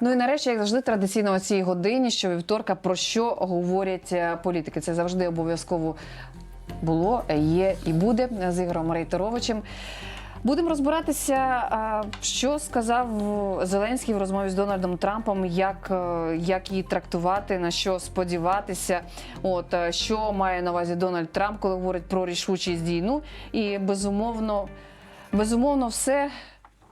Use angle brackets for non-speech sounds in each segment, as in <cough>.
Ну і нарешті, як завжди, традиційно о цій годині, що вівторка, про що говорять е, політики. Це завжди обов'язково було, є і буде з Ігорем Рейтеровичем. Будемо розбиратися, що сказав Зеленський в розмові з Дональдом Трампом, як, е, як її трактувати, на що сподіватися. От е, що має на увазі Дональд Трамп, коли говорить про рішучість дій. Ну і безумовно, безумовно, все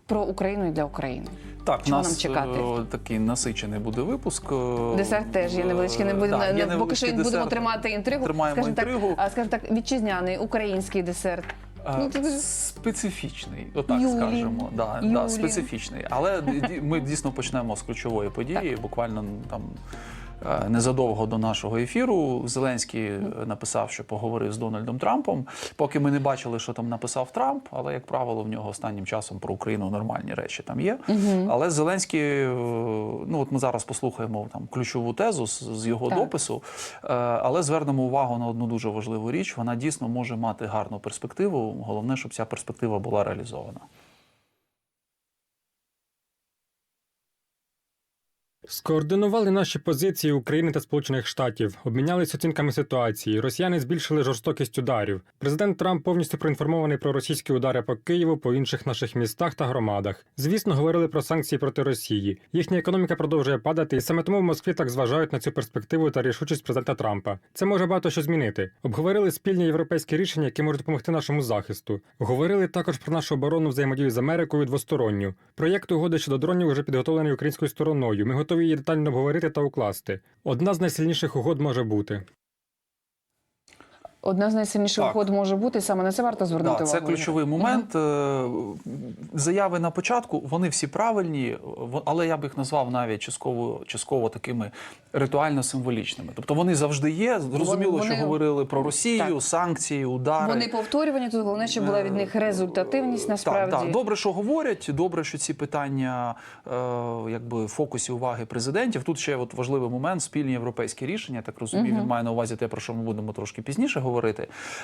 про Україну і для України. Так, Чого нас нам чекати? е, такий насичений буде випуск. е, Десерт теж є невеличкий. Не е, будемо да, є поки що невеличкий будемо тримати інтригу. Тримаємо скажімо інтригу. так, скажімо так, вітчизняний український десерт. Е, Ну, Специфічний, отак Юлі. скажемо. Да, Юлі. да, специфічний. Але ми дійсно почнемо з ключової події. Буквально там е, незадовго до нашого ефіру Зеленський е, написав, що поговорив з Дональдом Трампом. Поки ми не бачили, що там написав Трамп, але як правило, в нього останнім часом про Україну нормальні речі там є. Але Зеленський, е, ну от ми зараз послухаємо там ключову тезу з, з його Так. допису, е, але звернемо увагу на одну дуже важливу річ. Вона дійсно може мати гарну перспективу. Головне, щоб ця перспектива була реалізована. Скоординували наші позиції України та Сполучених Штатів, обмінялись оцінками ситуації. Росіяни збільшили жорстокість ударів. Президент Трамп повністю проінформований про російські удари по Києву, по інших наших містах та громадах. Звісно, говорили про санкції проти Росії. Їхня економіка продовжує падати, і саме тому в Москві так зважають на цю перспективу та рішучість президента Трампа. Це може багато що змінити. Обговорили спільні європейські рішення, які можуть допомогти нашому захисту. Говорили також про нашу оборонну взаємодію з Америкою двосторонню. Проєкт угоди щодо дронів вже підготовлений українською стороною. Ми готові її детально обговорити та укласти. Одна з найсильніших угод може бути. Одна з найсильніших Так. угод може бути, саме на це варто звернути увагу. це ключовий момент. Е, Заяви на початку вони всі правильні, в- але я б їх назвав навіть частково, частково такими ритуально-символічними. Тобто вони завжди є. Зрозуміло, Вони- що говорили про Росію, Так. санкції, удари. Вони повторювані, тут головне, щоб була від них результативність насправді. Так, так, добре, що говорять. Добре, що ці питання е, якби в фокусі уваги президентів. Тут ще от важливий момент спільні європейські рішення. Я Так розумію, він має на увазі те, про що ми будемо трошки пізніше говорити.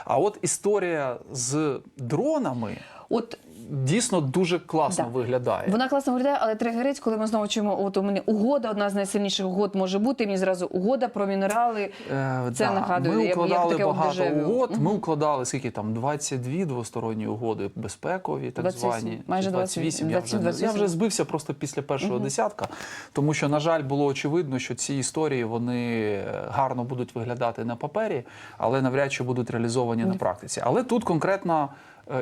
А от історія з дронами. От дійсно дуже класно Да. виглядає. вона класно виглядає, але тригерить, коли ми знову чуємо, от у мене угода, одна з найсильніших угод може бути. і Мені зразу угода про мінерали. Е, Це нагадує, Ми укладали таке от багато дежавю. угод. Ми укладали скільки там 22 двосторонні угоди безпекові, так 28, звані майже Чи 28. Я вже, я вже збився просто після першого десятка, тому що, на жаль, було очевидно, що ці історії вони е, гарно будуть виглядати на папері, але навряд чи будуть реалізовані на практиці. Але тут конкретна е,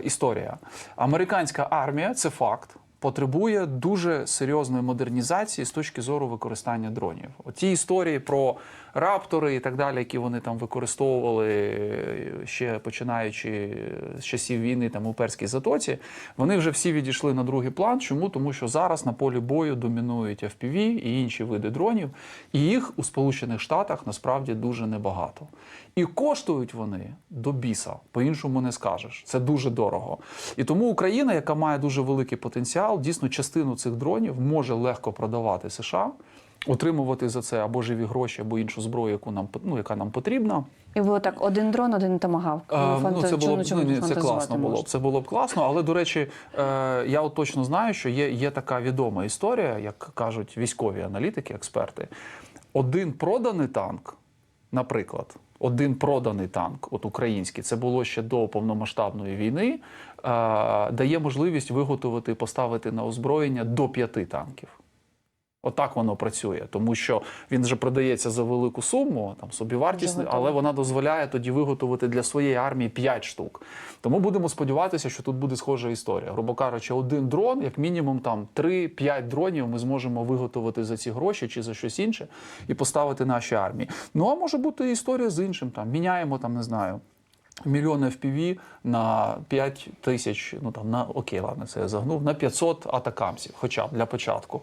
історія. Американська армія це факт. Потребує дуже серйозної модернізації з точки зору використання дронів. Оті історії про раптори і так далі, які вони там використовували е, ще починаючи з часів війни там у Перській затоці, вони вже всі відійшли на другий план. Чому? Тому що зараз на полі бою домінують FPV і інші види дронів, і їх у Сполучених Штатах насправді дуже небагато. І коштують вони до біса, по-іншому не скажеш. Це дуже дорого. І тому Україна, яка має дуже великий потенціал, дійсно частину цих дронів може легко продавати США, отримувати за це або живі гроші, або іншу зброю, яку нам ну, яка нам потрібна. І було так: один дрон, один тамагавк. А, ну, це було б ну, ні, це класно було б. Це було б класно. Але до речі, е, я от точно знаю, що є, є така відома історія, як кажуть військові аналітики, експерти. Один проданий танк, наприклад, один проданий танк, от український, це було ще до повномасштабної війни, е, дає можливість виготовити поставити на озброєння до п'яти танків. Отак воно працює, тому що він вже продається за велику суму, там собівартісний, але вона дозволяє тоді виготовити для своєї армії 5 штук. Тому будемо сподіватися, що тут буде схожа історія. Грубо кажучи, один дрон, як мінімум, там 3-5 дронів ми зможемо виготовити за ці гроші чи за щось інше і поставити нашій армії. Ну а може бути історія з іншим. Там міняємо там, не знаю. Мільйон FPV на 5 тисяч, ну там на окей, ладно, це я загнув, на 500 атакамсів, хоча б для початку.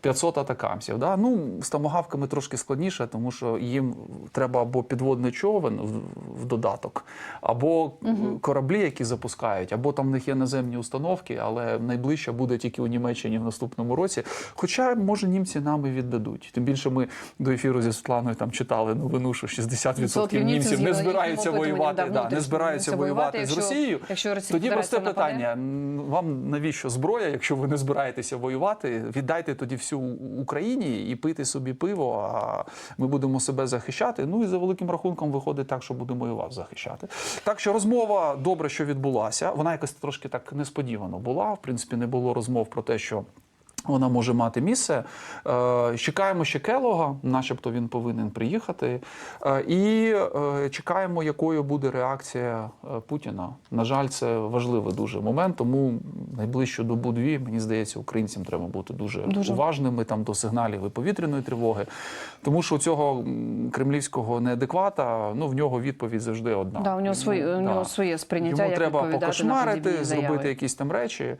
500 атакамсів. Да? Ну, з томагавками трошки складніше, тому що їм треба або підводний човен в, в додаток, або кораблі, які запускають, або там в них є наземні установки, але найближче буде тільки у Німеччині в наступному році. Хоча, може, німці нам і віддадуть. Тим більше ми до ефіру зі Світланою там читали новину, що 60% німців не збираються воювати. да, внутрішньо збираються воювати якщо- з Росією, Якщо Росія тоді просте питання: вам навіщо зброя, якщо ви не збираєтеся воювати? Віддайте тоді всю Україні і пити собі пиво. А ми будемо себе захищати. Ну і за великим рахунком виходить так, що будемо і вас захищати. Так що розмова добре, що відбулася. Вона якось трошки так несподівано була. В принципі, не було розмов про те, що. Вона може мати місце. Е, Чекаємо ще Келога, начебто він повинен приїхати. Е, І е, чекаємо, якою буде реакція Путіна. На жаль, це важливий дуже момент. Тому найближчу добу дві, мені здається, українцям треба бути дуже, Дуже. уважними там до сигналів і повітряної тривоги. Тому що у цього кремлівського неадеквата, ну в нього відповідь завжди одна. Да, у нього своє, у нього своє сприйняття, Йому як треба покошмарити, зробити якісь там речі.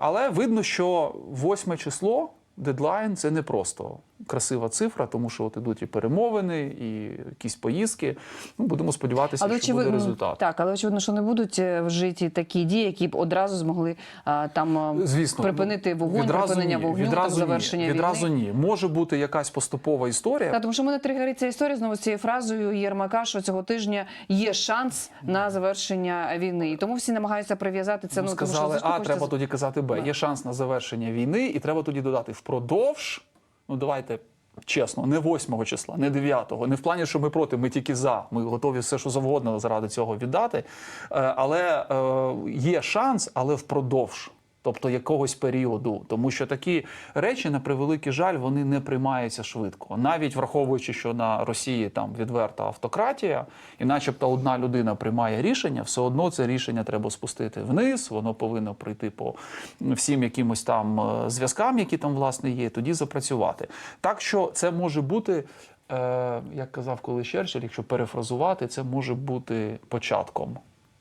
Але видно, що восьме число. Дедлайн це не просто красива цифра, тому що от ідуть і перемовини, і якісь поїздки. Ну, будемо сподіватися, Але що буде результат. так, але очевидно, що не будуть е, вжиті такі дії, які б одразу змогли а, там Звісно, припинити вогонь, припинення ні, вогню, відразу там, завершення ні, відразу війни. ні. Може бути якась поступова історія. Так, тому що мене тригерить ця історія знову з цією фразою Єрмака, що цього тижня є шанс на завершення війни. І тому всі намагаються прив'язати це. Ну, Ну, тому сказали, що а треба тоді казати Б. Є шанс на завершення війни, і треба тоді додати впродовж. Ну давайте чесно, не 8 числа, не 9, не в плані, що ми проти, ми тільки за. Ми готові все, що завгодно заради цього віддати. Е, Але е, є шанс, але впродовж. Тобто якогось періоду, тому що такі речі, на превеликий жаль, вони не приймаються швидко, навіть враховуючи, що на Росії там відверта автократія, і, начебто, одна людина приймає рішення, все одно це рішення треба спустити вниз. Воно повинно прийти по всім якимось там е, зв'язкам, які там власне є, тоді запрацювати. Так що це може бути. е, Як казав коли Черчилль, якщо перефразувати, це може бути початком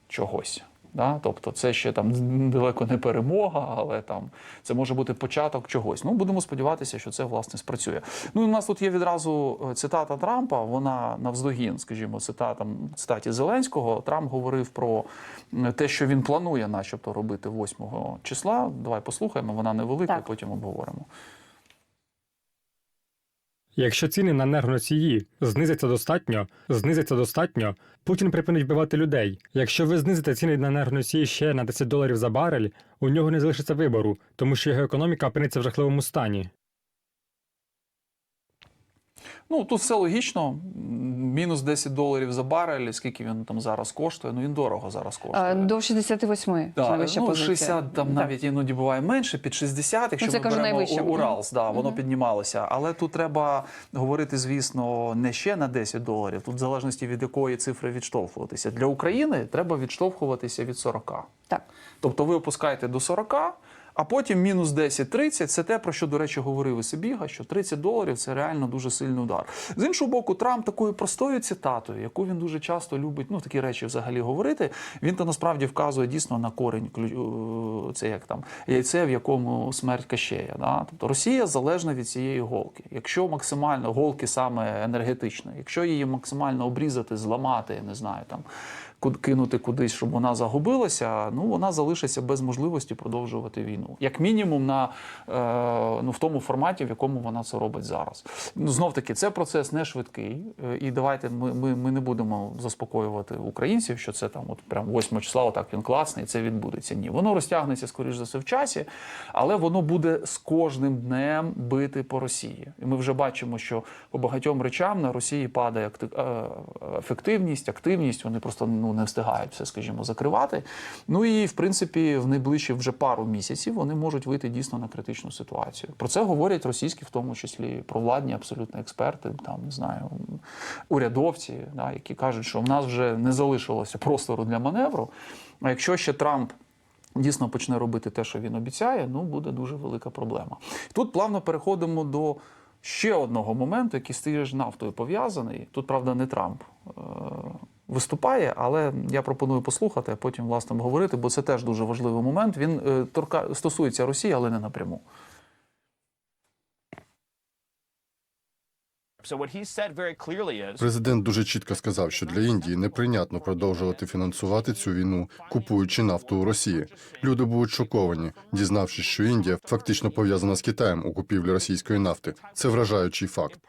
чогось. Да? Тобто це ще там <laughs> далеко не перемога, але там це може бути початок чогось. Ну, будемо сподіватися, що це власне спрацює. Ну і у нас тут є відразу е, цитата Трампа. Вона навздогін, скажімо, цитатам цитаті Зеленського. Трамп говорив про те, що він планує, начебто, робити 8 числа. Давай послухаємо. Вона невелика, Так. потім обговоримо. Якщо ціни на енергоносії знизяться достатньо, знизяться достатньо, Путін припинить вбивати людей. Якщо ви знизите ціни на енергоносії ще на 10 доларів за барель, у нього не залишиться вибору, тому що його економіка опиниться в жахливому стані. Ну тут все логічно. Мінус 10 доларів за барель. Скільки він там зараз коштує? Ну він дорого зараз коштує. А, до 68 Да, найвища ну, позиція. 60 там Так. навіть іноді буває менше, під 60, якщо Ну, це, ми кажу, беремо найвище. У- Уралс, да, воно Мгм. піднімалося. Але тут треба говорити, звісно, не ще на 10 доларів. Тут в залежності від якої цифри відштовхуватися. Для України треба відштовхуватися від 40. Так. Тобто ви опускаєте до 40, а потім мінус 10-30 це те, про що, до речі, говорив Сибіга, що 30 доларів це реально дуже сильний удар. З іншого боку, Трамп такою простою цитатою, яку він дуже часто любить, ну такі речі взагалі говорити. Він то насправді вказує дійсно на корінь е, це як там яйце, в якому смерть кащея. Да? Тобто Росія залежна від цієї голки. Якщо максимально голки саме енергетичної, якщо її максимально обрізати, зламати, я не знаю там. Кинути кудись, щоб вона загубилася, ну вона залишиться без можливості продовжувати війну, як мінімум, на е, ну в тому форматі, в якому вона це робить зараз. Ну знов таки, це процес не швидкий, е, і давайте ми, ми, ми не будемо заспокоювати українців, що це там, от прям 8 числа, отак він класний, це відбудеться. Ні, воно розтягнеться скоріш за все в часі, але воно буде з кожним днем бити по Росії. І ми вже бачимо, що по багатьом речам на Росії падає е, ефективність, активність. Вони просто ну не встигають все, скажімо, закривати. Ну і в принципі, в найближчі вже пару місяців вони можуть вийти дійсно на критичну ситуацію. Про це говорять російські, в тому числі провладні абсолютно експерти, там не знаю, урядовці, да, які кажуть, що в нас вже не залишилося простору для маневру. А якщо ще Трамп. Дійсно почне робити те, що він обіцяє, ну буде дуже велика проблема. Тут плавно переходимо до ще одного моменту, який з ж нафтою пов'язаний. Тут, правда, не Трамп е- виступає, але я пропоную послухати, а потім власне обговорити, бо це теж дуже важливий момент. Він е, торка стосується Росії, але не напряму. Президент дуже чітко сказав, що для Індії неприйнятно продовжувати фінансувати цю війну, купуючи нафту у Росії. Люди будуть шоковані, дізнавшись, що Індія фактично пов'язана з Китаєм у купівлі російської нафти. Це вражаючий факт.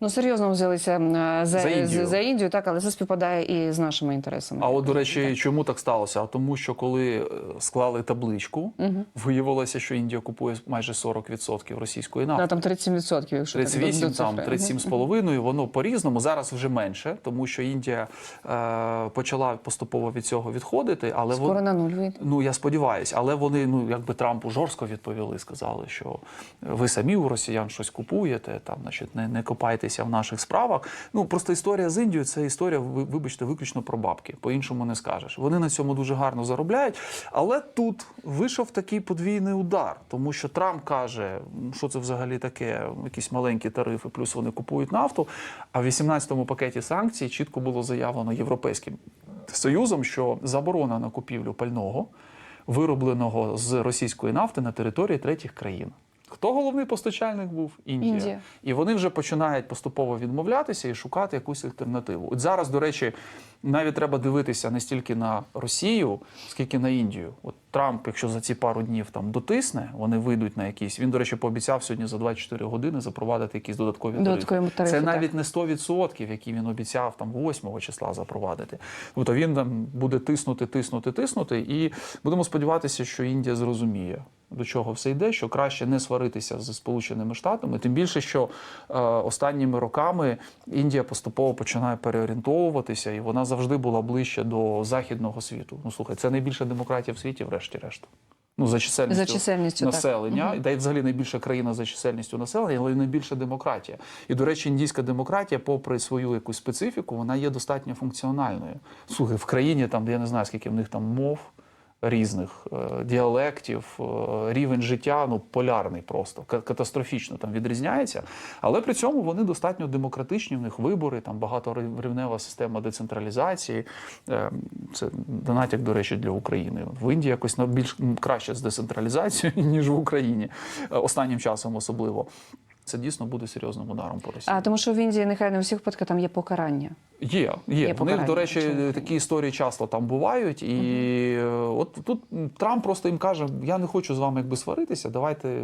Ну серйозно взялися за, За за, Індію. за Індію, так, але це співпадає і з нашими інтересами. А от, до речі, чому так сталося? А тому, що коли е, склали табличку, виявилося, що Індія купує майже 40% російської нафти. Да, там 37%, якщо так, до- там цифри. 37 з половиною, воно по-різному. Зараз вже менше, тому що Індія е, почала поступово від цього відходити. Але Скоро вон- на нуль вийде. Ну я сподіваюся, але вони, ну якби Трампу жорстко відповіли, сказали, що ви самі у росіян щось купуєте, там, значить, не, не копайтеся в наших справах. Ну просто історія з Індією це історія, ви- вибачте, виключно про бабки. По-іншому не скажеш. Вони на цьому дуже гарно заробляють. Але тут вийшов такий подвійний удар, тому що Трамп каже, що це взагалі таке, якісь маленькі тарифи, плюс вони купують нафту. А в 18-му пакеті санкцій чітко було заявлено європейським союзом, що заборона на купівлю пального виробленого з російської нафти на території третіх країн. Хто головний постачальник був? Індія. Індія. І вони вже починають поступово відмовлятися і шукати якусь альтернативу. От зараз, до речі, навіть треба дивитися не стільки на Росію, скільки на Індію. От Трамп, якщо за ці пару днів там дотисне, вони вийдуть на якісь. Він, до речі, пообіцяв сьогодні за 24 години запровадити якісь додаткові тарифи. Додаткові тарифи, Це так. навіть не 100%, які він обіцяв там 8 числа запровадити. Тобто він там буде тиснути, тиснути, тиснути, і будемо сподіватися, що Індія зрозуміє. До чого все йде, що краще не сваритися з Сполученими Штатами, тим більше, що е, останніми роками Індія поступово починає переорієнтовуватися, і вона завжди була ближче до західного світу. Ну слухай, це найбільша демократія в світі, врешті-решт. Ну, за чисельністю, За чисельністю, так. населення, та й взагалі найбільша країна за чисельністю населення, але й найбільша демократія. І, до речі, індійська демократія, попри свою якусь специфіку, вона є достатньо функціональною. Слухай, в країні там, де я не знаю, скільки в них там мов. Різних е, діалектів, е, рівень життя ну полярний просто катастрофічно там відрізняється. Але при цьому вони достатньо демократичні. В них вибори, там багаторівнева система децентралізації. Е, Це натяк, до речі, для України. В Індії якось більш краще з децентралізацією, <laughs> ніж в Україні останнім часом особливо. Це дійсно буде серйозним ударом по Росії. А тому, що в Індії нехай не у всіх випадках там є покарання. Є, є. Є В них, до речі, чому? такі історії часто там бувають. І е, от тут Трамп просто їм каже: я не хочу з вами якби сваритися, давайте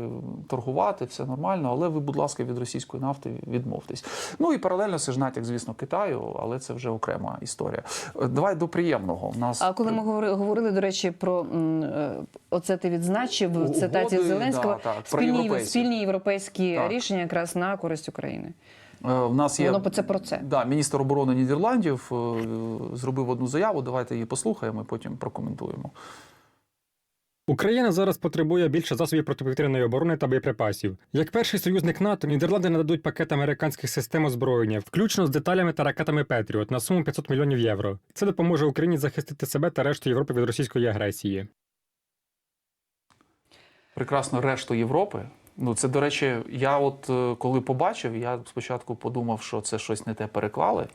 торгувати, все нормально, але ви, будь ласка, від російської нафти відмовтесь. Ну і паралельно це ж натяк, звісно, Китаю, але це вже окрема історія. Е, Давай до приємного. У нас А коли ми говорили, до речі, про е, оце ти відзначив в цитаті Зеленського да, так, спільні, проєвропейські. спільні європейські Так. рішення якраз на користь України. Е, В нас є Воно це про це. Да, міністр оборони Нідерландів е, зробив одну заяву. Давайте її послухаємо і потім прокоментуємо. Україна зараз потребує більше засобів протиповітряної оборони та боєприпасів. Як перший союзник НАТО, Нідерланди нададуть пакет американських систем озброєння, включно з деталями та ракетами Петріот на суму 500 мільйонів євро. Це допоможе Україні захистити себе та решту Європи від російської агресії. прекрасно решту Європи. Ну, це, до речі, я от е, коли побачив, я спочатку подумав, що це щось не те переклали.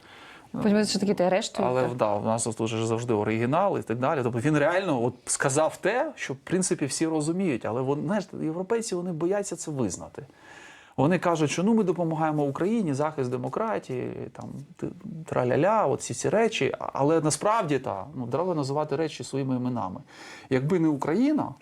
Потім що такі те решту. Але да, в нас тут же завжди оригінал і так далі. Тобто він реально от сказав те, що в принципі всі розуміють, але вони, знаєш, європейці вони бояться це визнати. Вони кажуть, що ну ми допомагаємо Україні, захист демократії, там траля-ля, от всі ці речі. Але насправді та ну треба називати речі своїми іменами. Якби не Україна,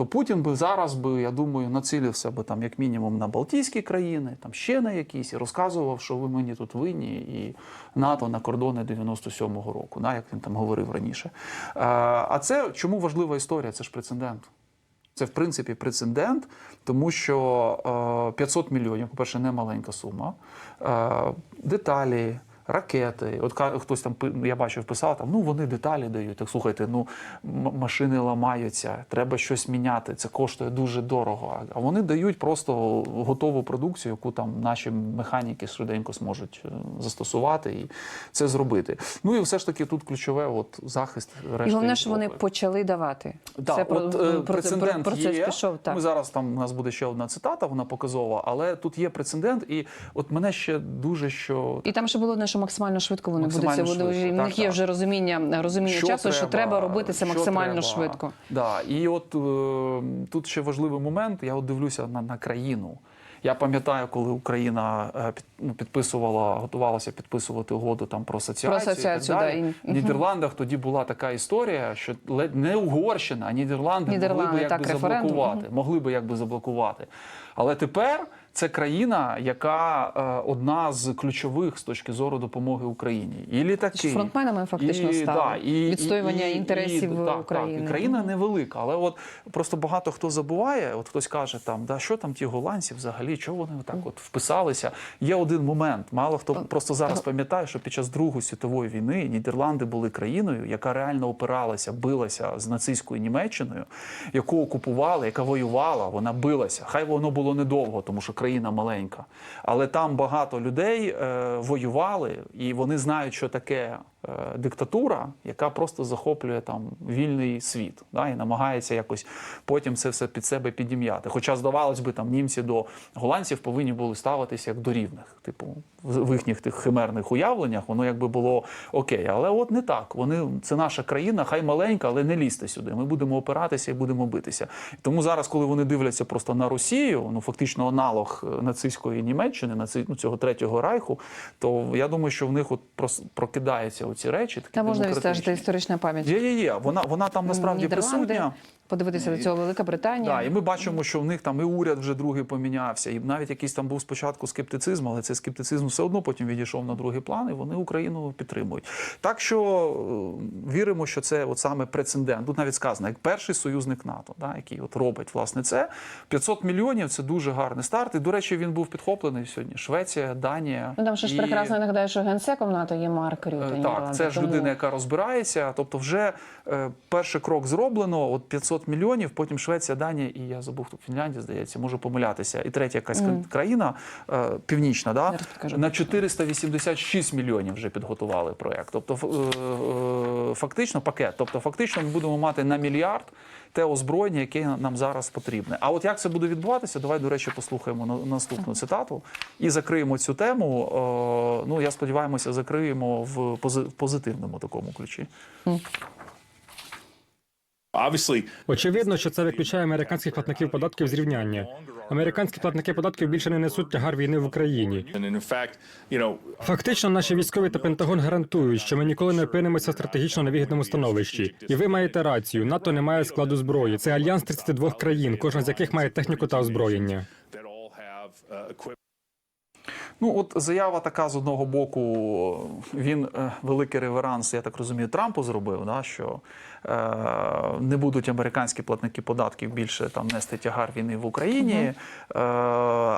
то Путін би зараз би, я думаю, націлився би там як мінімум на Балтійські країни, там ще на якісь, і розказував, що ви мені тут винні, і НАТО на кордони 97-го року, да, як він там говорив раніше. Е, А це чому важлива історія? Це ж прецедент. Це, в принципі, прецедент, тому що е, 500 мільйонів, по-перше, не маленька сума. Е, деталі, ракети. От хтось там я бачив, писав там, ну вони деталі дають. Так слухайте, ну машини ламаються, треба щось міняти. Це коштує дуже дорого. А вони дають просто готову продукцію, яку там наші механіки швиденько зможуть е, застосувати і це зробити. Ну і все ж таки тут ключове от захист решти. І головне, що вони почали давати. Да, це про, от, е, про, прецедент про, є. пішов. Так. Ми зараз там у нас буде ще одна цитата, вона показова, але тут є прецедент, і от мене ще дуже що. І там ще було одне, що максимально швидко вони будуть Максимально це. Вони, швидко, в так, них є так. вже розуміння, розуміння часу, що треба робити це максимально треба. швидко. Да. І от е, тут ще важливий момент. Я от дивлюся на, на країну. Я пам'ятаю, коли Україна е, ну, підписувала, готувалася підписувати угоду там про асоціацію. Про асоціацію, і так далі. да, В Нідерландах тоді була така історія, що не Угорщина, а Нідерланди, Нідерланди, могли би так, якби заблокувати, могли би якби заблокувати. Але тепер це країна, яка е, одна з ключових з точки зору допомоги Україні. І літаки Фронтменами фактично стали. Відстоювання інтересів так, Так, України. і країна невелика, але от просто багато хто забуває. От хтось каже, там да що там ті голландці взагалі, чого вони так от вписалися. Є один момент. Мало хто просто зараз пам'ятає, що під час Другої світової війни Нідерланди були країною, яка реально опиралася, билася з нацистською Німеччиною, яку окупували, яка воювала, вона билася. Хай воно було недовго, тому що країна маленька. Але там багато людей е, воювали, і вони знають, що таке е, диктатура, яка просто захоплює там вільний світ, да, і намагається якось потім це все під себе підім'яти. Хоча, здавалось би, там німці до голландців повинні були ставитися як до рівних. Типу, в їхніх тих химерних уявленнях воно якби було окей. Але от не так. Вони це наша країна, хай маленька, але не лізьте сюди. Ми будемо опиратися і будемо битися. Тому зараз, коли вони дивляться просто на Росію, ну фактично аналог е, нацистської Німеччини, наци... ну, цього третього райху, то я думаю, що в них от прокидаються оці речі. Такі Та можна відстежити історична пам'ять. Є, є, є. Вона, вона там насправді Нідерланди, присутня. Подивитися до цього Велика Британія. Да, і ми бачимо, що в них там і уряд вже другий помінявся, і навіть якийсь там був спочатку скептицизм, але цей скептицизм все одно потім відійшов на другий план, і вони Україну підтримують. Так що е, віримо, що це от саме прецедент. Тут навіть сказано, як перший союзник НАТО, да, який от робить власне це. 500 мільйонів це дуже гарний старт. І, до речі, він був підхоплений сьогодні. Швеція, Данія. Ну, там ще ж і- прекрасно нагадаю, що генсеком НАТО є Марк Рюте. Е, Так, це ж Тому- людина, яка розбирається. Тобто, вже е, перший крок зроблено. От 500 мільйонів. Потім Швеція, Данія і я забув тут Фінляндія, здається, можу помилятися. І третя якась Мгм. країна е, північна, да на 486 мільйонів вже підготували проект. Тобто, е, е, фактично пакет. Тобто, фактично, ми будемо мати на мільярд. Те озброєння, яке нам зараз потрібне. А от як це буде відбуватися, давай, до речі, послухаємо на- наступну цитату і закриємо цю тему. Ну, я сподіваємося, закриємо в позитивному такому ключі. Obviously, Очевидно, що це виключає американських платників податків з рівняння. Американські платники податків більше не несуть тягар війни в Україні. and in fact, you know, Фактично, наші військові та Пентагон гарантують, що ми ніколи не опинимося в стратегічно невигідному становищі. І ви маєте рацію. НАТО не має складу зброї. Це альянс 32 країн, кожна з яких має техніку та озброєння. Ну, от заява така з одного боку, він е, великий реверанс, я так розумію, Трампу зробив, да, що не будуть американські платники податків більше там нести тягар війни в Україні. Е,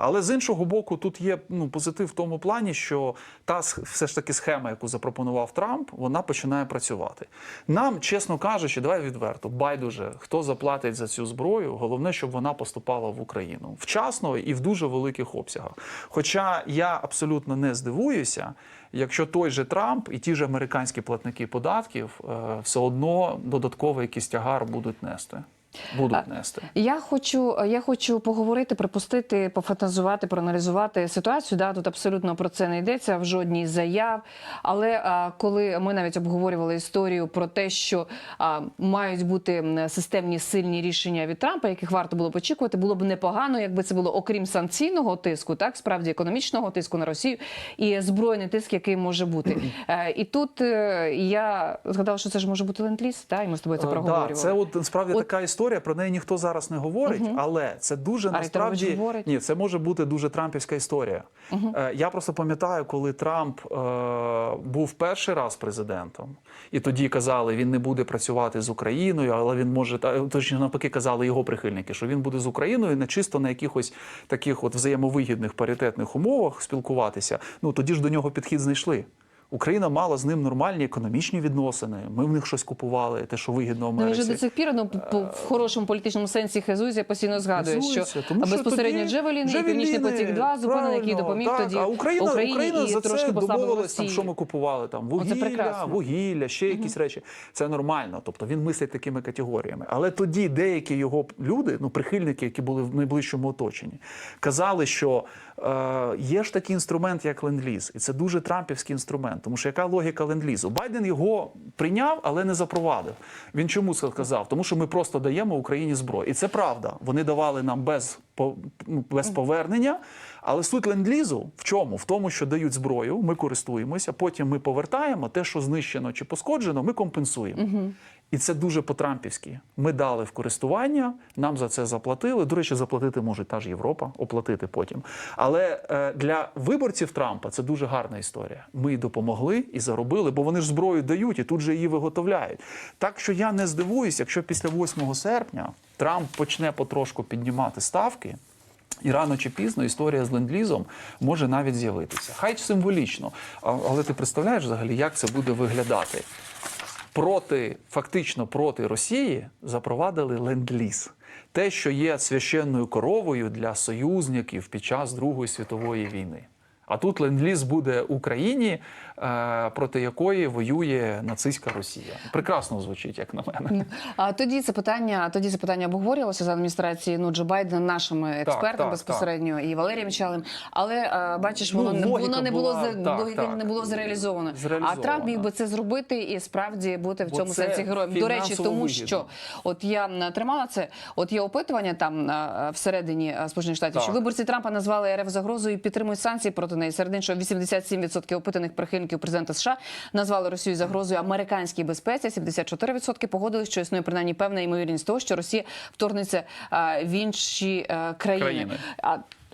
але з іншого боку, тут є ну, позитив в тому плані, що та все ж таки схема, яку запропонував Трамп, вона починає працювати. Нам, чесно кажучи, давай відверто, байдуже, хто заплатить за цю зброю, головне, щоб вона поступала в Україну вчасно і в дуже великих обсягах. Хоча я абсолютно не здивуюся, якщо той же Трамп і ті ж американські платники податків е, все одно додатковий якийсь тягар будуть нести. Будуть нести. Я хочу, я хочу поговорити, припустити, пофантазувати, проаналізувати ситуацію. Да, тут абсолютно про це не йдеться в жодній заяв. Але а, коли ми навіть обговорювали історію про те, що а, мають бути системні сильні рішення від Трампа, яких варто було б очікувати, було б непогано, якби це було окрім санкційного тиску, так справді економічного тиску на Росію і збройний тиск, який може бути. <clears throat> Е, І тут е, я згадала, що це ж може бути ленд-ліз, та і ми з тобою це Е, проговорювали. Да, це от насправді От- така історія. Про неї ніхто зараз не говорить, але це дуже А насправді ні, це може бути дуже трампівська історія. Е, Я просто пам'ятаю, коли Трамп е, був перший раз президентом, і тоді казали, він не буде працювати з Україною, але він може та точніше навпаки казали його прихильники, що він буде з Україною не чисто на якихось таких от взаємовигідних паритетних умовах спілкуватися. Ну тоді ж до нього підхід знайшли. Україна мала з ним нормальні економічні відносини. Ми в них щось купували, те, що вигідно Ну, Америці. же до цих пір ну, по- в хорошому політичному сенсі хизується, постійно згадує, Хизується, що тому безпосередньо тоді Джевелін і Північний потік 2 зупинений, який допоміг так, тоді а Україна, Україні Україна і за трошки домовилась, там, що ми купували там вугілля, вугілля, ще якісь речі. Це нормально. Тобто він мислить такими категоріями. Але тоді деякі його люди, ну прихильники, які були в найближчому оточенні, казали, що е, є ж такий інструмент, як ленд-ліз, і це дуже трампівський інструмент. Тому що яка логіка ленд-лізу? Байден його прийняв, але не запровадив. Він чому це сказав? Тому що ми просто даємо Україні зброю. І це правда. Вони давали нам без, ну, без повернення. Але суть ленд-лізу в чому? В тому, що дають зброю, ми користуємося, потім ми повертаємо те, що знищено чи пошкоджено, ми компенсуємо. І це дуже по-трампівськи. Ми дали в користування, нам за це заплатили. До речі, заплатити може та ж Європа, оплатити потім. Але е, для виборців Трампа це дуже гарна історія. Ми й допомогли і заробили, бо вони ж зброю дають і тут же її виготовляють. Так що я не здивуюсь, якщо після 8 серпня Трамп почне потрошку піднімати ставки. І рано чи пізно історія з ленд-лізом може навіть з'явитися. Хай символічно. Але ти представляєш взагалі, як це буде виглядати? Проти, фактично проти Росії запровадили ленд-ліз. Те, що є священною коровою для союзників під час Другої світової війни. А тут ленд-ліз буде Україні, е, проти якої воює нацистська Росія. Прекрасно звучить, як на мене. А тоді це питання, тоді це питання обговорювалося за адміністрації ну, Джо Байдена нашими експертами так, безпосередньо і Валерієм Чалим. Але бачиш, Ну, воно, логіка воно не було була, за- так, так. не було зреалізовано. А Зреалізовано. Трамп міг би це зробити і справді бути в Бо цьому сенсі героєм. До речі, тому вигідно. що от я тримала це. От є опитування там всередині а, Сполучених Штатів, Так. що виборці Трампа назвали РФ загрозою і підтримують санкції проти неї. Серед іншого 87% опитаних прихильників президента США назвали Росію загрозою американській безпеці. 74% погодились, що існує принаймні певна ймовірність того, що Росія вторгнеться в інші країни. Країни.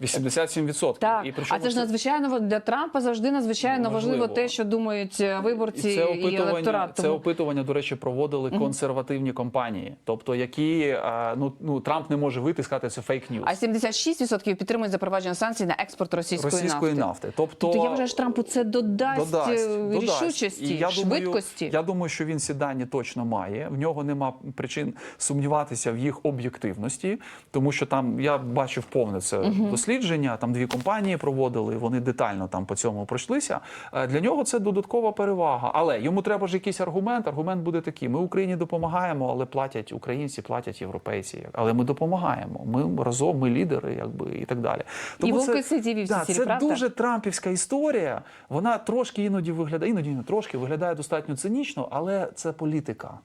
А 87%. так, І а це ж надзвичайно для Трампа завжди надзвичайно важливо, Важливо. те, що думають е, виборці І це і електорат. це Тому- опитування, до речі, проводили консервативні компанії, тобто які ну, ну Трамп не може вийти і сказати це фейк ньюс А 76% підтримують запровадження санкцій на експорт російської, російської нафти. нафти. Тобто То я вважаю, що Трампу це додасть, додасть, е, додасть. рішучості, І я швидкості. Думаю, я думаю, що він ці дані точно має. В нього нема причин сумніватися в їх об'єктивності, тому що там я бачив повне це дослідження. Там дві компанії проводили. Вони детально там по цьому пройшлися. Е, Для нього це додаткова перевага. Але йому треба ж якийсь аргумент. Аргумент буде такий: ми Україні допомагаємо, але платять українці, платять європейці. Але ми допомагаємо. Ми разом, ми лідери, якби і так далі. вовки ситі, вівці да, сірі, це правда? дуже трампівська історія. Вона трошки іноді виглядає, іноді не трошки виглядає достатньо цинічно, але це політика.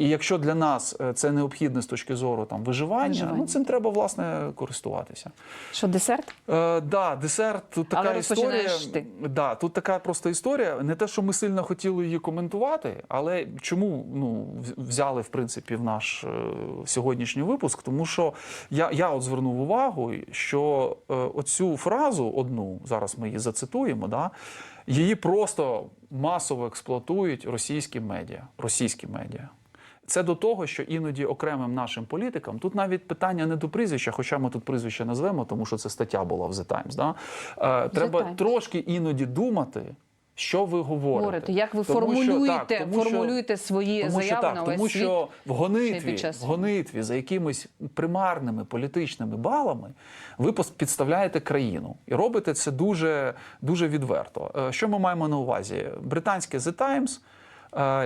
І якщо для нас е, це необхідне з точки зору там виживання, Виживання. ну цим треба власне користуватися. Що десерт? Е, да, десерт тут така Але історія. ти. Да, тут така просто історія. Не те, що ми сильно хотіли її коментувати, але чому ну взяли в принципі в наш е, сьогоднішній випуск? Тому що я, я от звернув увагу, що е, оцю фразу одну зараз ми її зацитуємо. Да, її просто масово експлуатують російські медіа. Російські медіа. Це до того, що іноді окремим нашим політикам тут навіть питання не до прізвища, хоча ми тут прізвище назвемо, тому що це стаття була в The Times. Да? Е, треба Times. трошки іноді думати, що ви говорите. Говорите, як ви Тому що- формулюєте, так, тому формулюєте свої тому що заяви так, на весь тому світ. що в гонитві, в гонитві за якимись примарними політичними балами ви підставляєте країну і робите це дуже, дуже відверто. Е, Що ми маємо на увазі? Британське The Times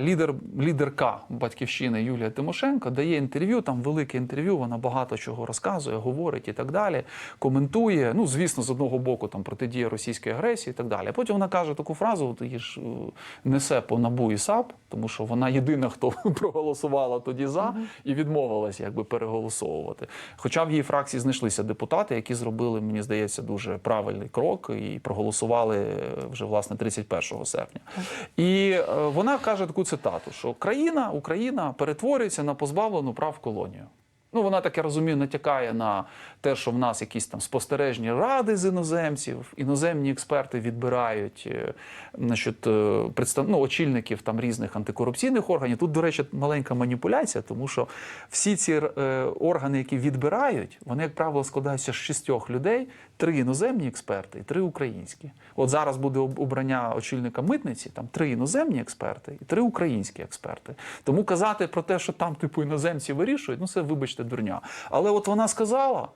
Лідер, лідерка батьківщини Юлія Тимошенко дає інтерв'ю, там велике інтерв'ю, вона багато чого розказує, говорить і так далі, коментує. Ну, звісно, з одного боку там протидія російській агресії і так далі. Потім вона каже таку фразу: от її ж е, несе по набу і САП, тому що вона єдина, хто <laughs> проголосувала тоді за і відмовилась якби переголосовувати. Хоча в її фракції знайшлися депутати, які зробили, мені здається, дуже правильний крок і проголосували е, вже власне 31 серпня. І е, вона каже таку цитату: що країна, Україна перетворюється на позбавлену прав колонію. Ну, вона так я розумію, натякає на те, що в нас якісь там спостережні ради з іноземців, іноземні експерти відбирають е, значить, е, представ... ну, очільників там різних антикорупційних органів. Тут, до речі, маленька маніпуляція, тому що всі ці е, органи, які відбирають, вони, як правило, складаються з шістьох людей: три іноземні експерти і три українські. От зараз буде обрання очільника митниці, там три іноземні експерти і три українські експерти. Тому казати про те, що там типу іноземці вирішують, ну це вибачте дурня. Але от вона сказала.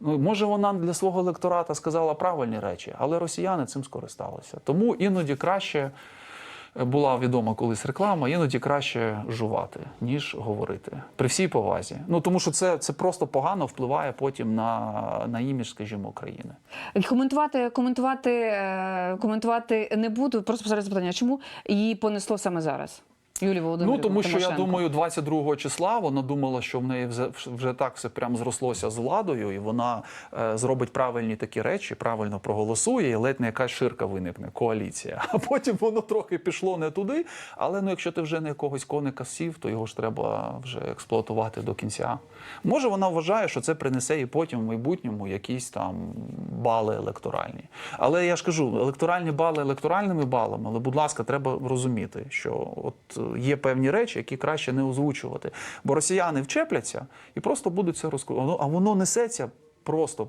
Ну, може, вона для свого електората сказала правильні речі, але росіяни цим скористалися. Тому іноді краще була відома колись реклама, іноді краще жувати, ніж говорити. При всій повазі. Ну тому що це, це просто погано впливає потім на, на імідж, скажімо, країни. Коментувати, коментувати, е, коментувати не буду. Просто зараз запитання, чому її понесло саме зараз? Юлії Ну тому що я Тимошенко. думаю, 22 числа вона думала, що в неї вже, вже так все прям зрослося з владою, і вона е, зробить правильні такі речі, правильно проголосує, і ледь не якась ширка виникне, коаліція. <laughs> А потім воно трохи пішло не туди. Але ну, якщо ти вже на якогось коника сів, то його ж треба вже експлуатувати до кінця. Може, вона вважає, що це принесе і потім в майбутньому якісь там бали електоральні. Але я ж кажу, електоральні бали електоральними балами, але, будь ласка, треба розуміти, що от є певні речі, які краще не озвучувати. Бо росіяни вчепляться і просто будуть це розкручувати. А воно несеться просто.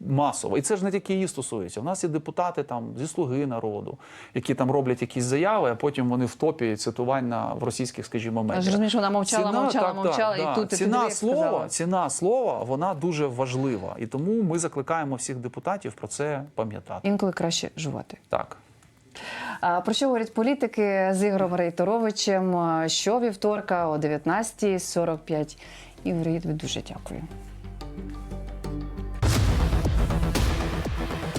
Масово, і це ж не тільки її стосується. У нас є депутати там зі слуги народу, які там роблять якісь заяви, а потім вони в топі цитувань на в російських, скажімо, медіа. Що вона мовчала, мовчала, мовчала, і тут ціна підвів, слова, сказала. ціна слова, вона дуже важлива. І тому ми закликаємо всіх депутатів про це пам'ятати. Інколи краще жувати. Так. Про що говорять політики з Ігорем Рейторовичем? Що вівторка о 19.45. Ігор, тобі дуже дякую.